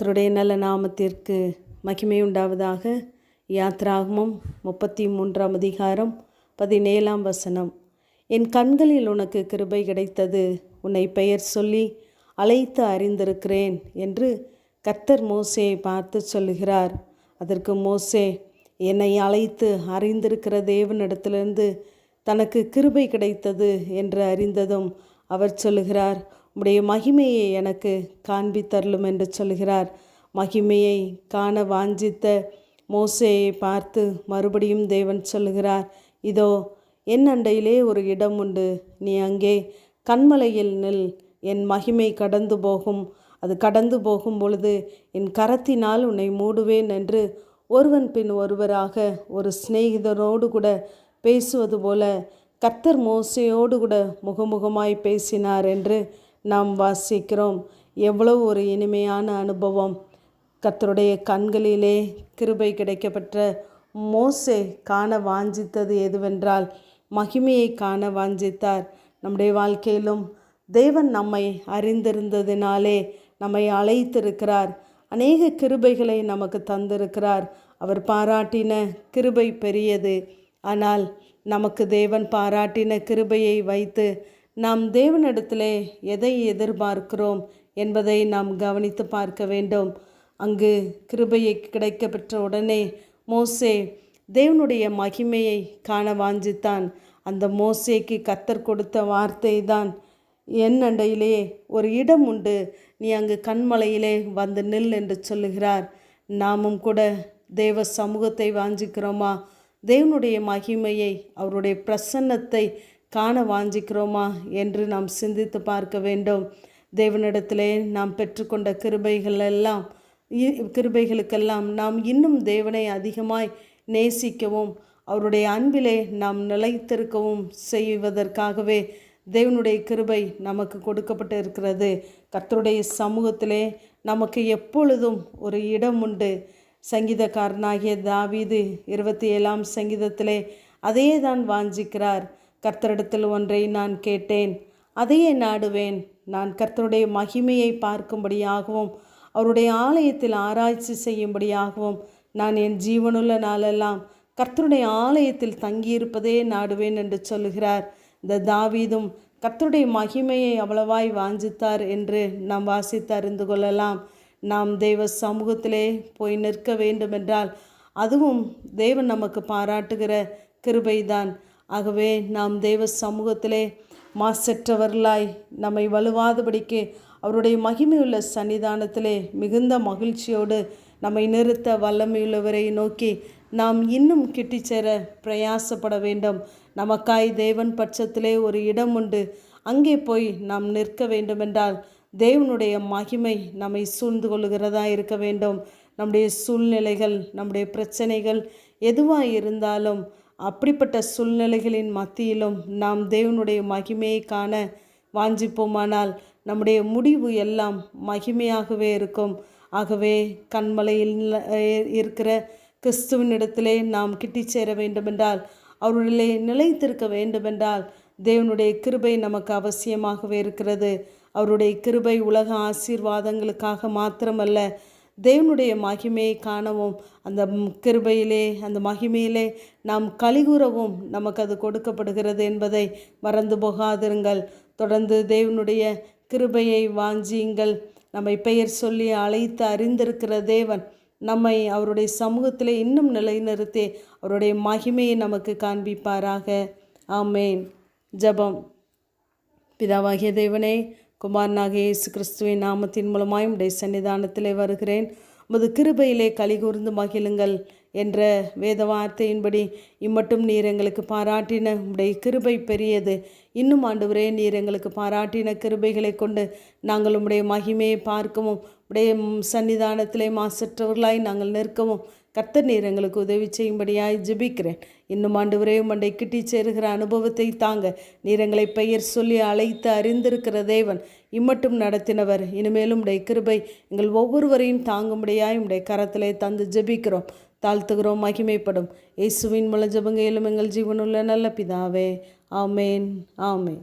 கத்தருடைய நல்ல நாமத்திற்கு மகிமை உண்டாவதாக யாத்ராகமம் முப்பத்தி மூன்றாம் அதிகாரம் பதினேழாம் வசனம். என் கண்களில் உனக்கு கிருபை கிடைத்தது. உன்னை பெயர் சொல்லி அழைத்து அறிந்திருக்கிறேன் என்று கர்த்தர் மோசையை பார்த்து சொல்லுகிறார். அதற்கு மோசே என்னை அழைத்து அறிந்திருக்கிற தேவனிடத்திலிருந்து தனக்கு கிருபை கிடைத்தது என்று அறிந்ததும் அவர் சொல்லுகிறார். உம்முடைய மகிமையை எனக்கு காண்பித்தருளும் என்று சொல்கிறார். மகிமையை காண வாஞ்சித்த மோசையை பார்த்து மறுபடியும் தேவன் சொல்லுகிறார் இதோ என் அண்டையிலே ஒரு இடம் உண்டு. நீ அங்கே கண்மலையில் நில். என் மகிமை கடந்து போகும். அது கடந்து போகும் பொழுது என் கரத்தினால் உன்னை மூடுவேன் என்று ஒருவன் பின் ஒருவராக ஒரு சிநேகிதரோடு கூட பேசுவது போல கர்த்தர் மோசையோடு கூட முகமுகமாய் பேசினார் என்று நாம் வாசிக்கிறோம். எவ்வளவு ஒரு இனிமையான அனுபவம். கத்தருடைய கண்களிலே கிருபை கிடைக்கப்பெற்ற மோசே காண வாஞ்சித்தது எதுவென்றால் மகிமையை காண வாஞ்சித்தார். நம்முடைய வாழ்க்கையிலும் தேவன் நம்மை அறிந்திருந்ததினாலே நம்மை அழைத்திருக்கிறார். அநேக கிருபைகளை நமக்கு தந்திருக்கிறார். அவர் பாராட்டின கிருபை பெரியது. ஆனால் நமக்கு தேவன் பாராட்டின கிருபையை வைத்து நாம் தேவனிடத்திலே எதை எதிர்பார்க்கிறோம் என்பதை நாம் கவனித்து பார்க்க வேண்டும். அங்கு கிருபையை கிடைக்க பெற்ற உடனே மோசே தேவனுடைய மகிமையை காண வாஞ்சித்தான். அந்த மோசேக்கு கத்தர் கொடுத்த வார்த்தை தான் என் அண்டையிலே ஒரு இடம் உண்டு நீ அங்கு கண்மலையிலே வந்து நில் என்று சொல்லுகிறார். நாமும் கூட தேவ சமூகத்தை வாஞ்சிக்கிறோமா? தேவனுடைய மகிமையை அவருடைய பிரசன்னத்தை காண வாஞ்சிக்கிறோமா என்று நாம் சிந்தித்து பார்க்க வேண்டும். தேவனிடத்திலே நாம் பெற்றுக்கொண்ட கிருபைகள் எல்லாம் கிருபைகளுக்கெல்லாம் நாம் இன்னும் தேவனை அதிகமாய் நேசிக்கவும் அவருடைய அன்பிலே நாம் நிலைத்திருக்கவும் செய்வதற்காகவே தேவனுடைய கிருபை நமக்கு கொடுக்கப்பட்டு இருக்கிறது கர்த்தருடைய சமூகத்திலே நமக்கு எப்பொழுதும் ஒரு இடம் உண்டு. சங்கீதக்காரனாகிய தாவீது இருபத்தி ஏழாம் சங்கீதத்திலே அதே தான் வாஞ்சிக்கிறார். கர்த்தரிடத்தில் ஒன்றை நான் கேட்டேன் அதையே நாடுவேன். நான் கர்த்தருடைய மகிமையை பார்க்கும்படியாகவும் அவருடைய ஆலயத்தில் ஆராய்ச்சி செய்யும்படியாகவும் நான் என் ஜீவனுள்ள நாளெல்லாம் கர்த்தருடைய ஆலயத்தில் தங்கியிருப்பதே நாடுவேன் என்று சொல்லுகிறார். இந்த தாவீதும் கர்த்தருடைய மகிமையை அவ்வளவாய் வாஞ்சித்தார் என்று நாம் வாசித்து அறிந்து கொள்ளலாம். நாம் தெய்வ சமூகத்திலே போய் நிற்க வேண்டுமென்றால் அதுவும் தேவன் நமக்கு பாராட்டுகிற கிருபைதான். ஆகவே நாம் தெய்வ சமூகத்திலே மாசற்றவர்களாய் நம்மை வலுவாதபடிக்கு அவருடைய மகிமையுள்ள சன்னிதானத்திலே மிகுந்த மகிழ்ச்சியோடு நம்மை நிறுத்த வல்லமையுள்ளவரை நோக்கி நாம் இன்னும் கிட்டிச்சேர பிரயாசப்பட வேண்டும். நமக்காய் தேவன் பட்சத்திலே ஒரு இடம் உண்டு. அங்கே போய் நாம் நிற்க வேண்டுமென்றால் தேவனுடைய மகிமை நம்மை சூழ்ந்து கொள்கிறதா இருக்க வேண்டும். நம்முடைய சூழ்நிலைகள் நம்முடைய பிரச்சனைகள் எதுவாக இருந்தாலும் அப்படிப்பட்ட சூழ்நிலைகளின் மத்தியிலும் நாம் தேவனுடைய மகிமையை காண வாஞ்சிப்போமானால் நம்முடைய முடிவு எல்லாம் மகிமையாகவே இருக்கும். ஆகவே கண்மலையில் இருக்கிற கிறிஸ்துவனிடத்திலே நாம் கிட்டி சேர வேண்டுமென்றால் அவருடைய நிலைத்திருக்க வேண்டுமென்றால் தேவனுடைய கிருபை நமக்கு அவசியமாகவே இருக்கிறது. அவருடைய கிருபை உலக ஆசீர்வாதங்களுக்காக மாத்திரமல்ல தேவனுடைய மகிமையை காணவும் அந்த கிருபையிலே அந்த மகிமையிலே நாம் கலிகூறவும் நமக்கு அது கொடுக்கப்படுகிறது என்பதை மறந்து போகாதிருங்கள். தொடர்ந்து தேவனுடைய கிருபையை வாஞ்சியுங்கள். நம்மை பெயர் சொல்லி அழைத்து அறிந்திருக்கிற தேவன் நம்மை அவருடைய சமூகத்தில் இன்னும் நிலைநிறுத்தி அவருடைய மகிமையை நமக்கு காண்பிப்பாராக. ஆமேன். ஜபம். பிதாவாகிய தேவனே குமாரனாகிய இயேசு கிறிஸ்துவின் நாமத்தின் மூலமாய் உடைய சன்னிதானத்திலே வருகிறேன். உமது கிருபையிலே கலிகூர்ந்து மகிழுங்கள் என்ற வேத வார்த்தையின்படி இம்மட்டும் நீர் எங்களுக்கு பாராட்டின உடைய கிருபை பெரியது. இன்னும் ஆண்டுவரே நீர் எங்களுக்கு பாராட்டின கிருபைகளை கொண்டு நாங்கள் உம்முடைய மகிமையை பார்க்கவும் உடைய சன்னிதானத்திலே மாசற்றவர்களாய் நாங்கள் நிற்கவும் கர்த்தர் நீர் எங்களுக்கு உதவி செய்யும்படியாய் ஜெபிக்கிறேன். இன்னும் ஆண்டு வரையும் மண்டை கிட்டி சேருகிற அனுபவத்தை தாங்க. நீர் எங்களை பெயர் சொல்லி அழைத்து அறிந்திருக்கிற தேவன் இம்மட்டும் நடத்தினவர். இனிமேலும் உடைய கிருபை எங்கள் ஒவ்வொருவரையும் தாங்கும்படியாய் உடைய கரத்திலே தந்து ஜெபிக்கிறோம். தாழ்த்துகிறோம் மகிமைப்படும். இயேசுவின் மூல ஜபங்கையிலும் எங்கள் ஜீவனுள்ள நல்ல பிதாவே. ஆமேன் ஆமேன்.